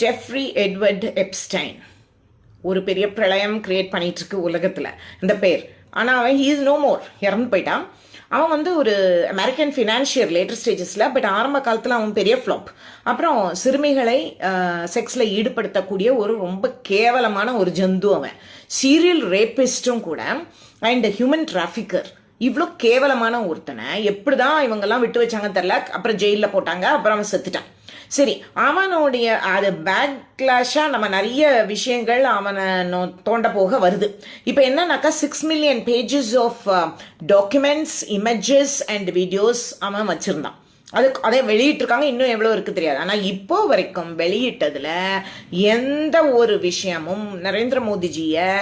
Jeffrey Edward Epstein ஒரு பெரிய பிரளயம் கிரியேட் பண்ணிட்டு இருக்கு உலகத்தில். இந்த பேர். ஆனால் அவன் ஹீ இஸ் நோ மோர் இறந்து போயிட்டான். அவன் வந்து ஒரு அமெரிக்கன் ஃபினான்ஷியர் லேட்டர் ஸ்டேஜஸில் பட் ஆரம்ப காலத்தில் அவன் பெரிய ஃப்ளாப் அப்புறம் சிறுமிகளை செக்ஸில் ஈடுபடுத்தக்கூடிய ஒரு ரொம்ப கேவலமான ஒரு ஜந்து அவன். சீரியல் ரேபிஸ்டும் கூட அண்ட் ஹியூமன் டிராஃபிக்கர் இவ்வளோ கேவலமான ஒருத்தனை எப்படி தான் இவங்கெல்லாம் விட்டு வச்சாங்க தெரில அப்புறம் ஜெயிலில் போட்டாங்க அப்புறம் அவன் செத்துட்டான். சரி அவனுடைய அது கிளாஷாக நம்ம நிறைய விஷயங்கள் அவனை நோ- தோண்ட போக வருது. இப்போ என்னன்னாக்கா six million pages of documents images and videos அவன் வச்சுருந்தான். அது அதை வெளியிட்டிருக்காங்க இன்னும் எவ்வளோ இருக்குது தெரியாது. ஆனால் இப்போ வரைக்கும் வெளியிட்டதில் எந்த ஒரு விஷயமும் நரேந்திர மோடிஜியை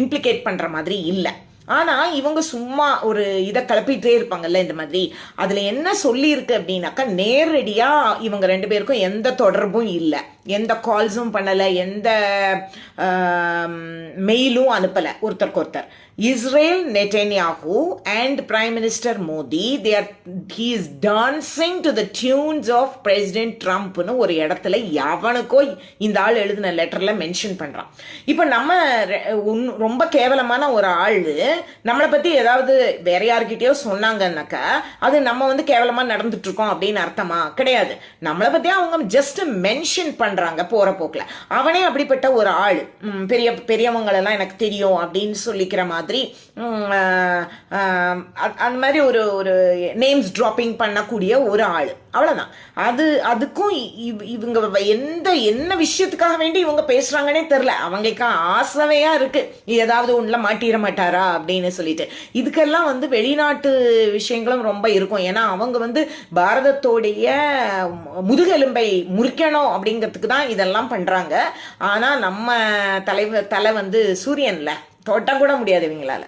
இம்ப்ளிகேட் பண்ணுற மாதிரி இல்லை. ஆனால் இவங்க சும்மா ஒரு இதை கிளப்பிட்டே இருப்பாங்கல்ல இந்த மாதிரி. அதில் என்ன சொல்லியிருக்கு அப்படின்னாக்கா நேரடியாக இவங்க ரெண்டு பேருக்கும் எந்த தொடர்பும் இல்லை. எந்த கால்ஸும் பண்ணலை எந்த மெயிலும் அனுப்பலை ஒருத்தருக்கு ஒருத்தர் Israel Netanyahu and prime minister Modi there he is dancing to the tunes of president ட்ரம்ப்னு ஒரு இடத்துல எவனுக்கோ இந்த ஆள் எழுதின லெட்டரில் மென்ஷன் பண்ணுறான் இப்போ நம்ம ரெ- உன்- ரொம்ப கேவலமான ஒரு ஆள் நம்மளை பற்றி ஏதாவது வேற யார்கிட்டயோ சொன்னாங்கன்னாக்கா அது நம்ம வந்து கேவலமாக நடந்துட்டுருக்கோம் அப்படின்னு அர்த்தமா? கிடையாது. நம்மளை பற்றி அவங்க ஜஸ்ட் மென்ஷன் பண்ணுறாங்க போகிற போக்கில். அவனே அப்படிப்பட்ட ஒரு ஆள். பெரிய பெரியவங்களெல்லாம் எனக்கு தெரியும் அப்படின்னு சொல்லிக்கிற மாதிரி மாதிரி அந்த மாதிரி ஒரு ஒரு நேம்ஸ் ட்ராப்பிங் பண்ணக்கூடிய ஒரு ஆள். அவ்வளோதான் அது அதுக்கும் இவ்- இவங்க எந்த என்ன விஷயத்துக்காக வேண்டி இவங்க பேசுகிறாங்கன்னே தெரில அவங்களுக்கு ஆசையாக இருக்குது ஏதாவது ஒன்றில் மாட்டிட மாட்டாரா அப்படின்னு சொல்லிட்டு. இதுக்கெல்லாம் வந்து வெளிநாட்டு விஷயங்களும் ரொம்ப இருக்கும். ஏன்னா அவங்க வந்து பாரதத்தோடைய முதுகெலும்பை முறிக்கணும் அப்படிங்கிறதுக்கு தான் இதெல்லாம் பண்ணுறாங்க ஆனால் நம்ம தலைவர் தலை வந்து சூரியன்ல. தொட்ட முடியாது இவங்களால.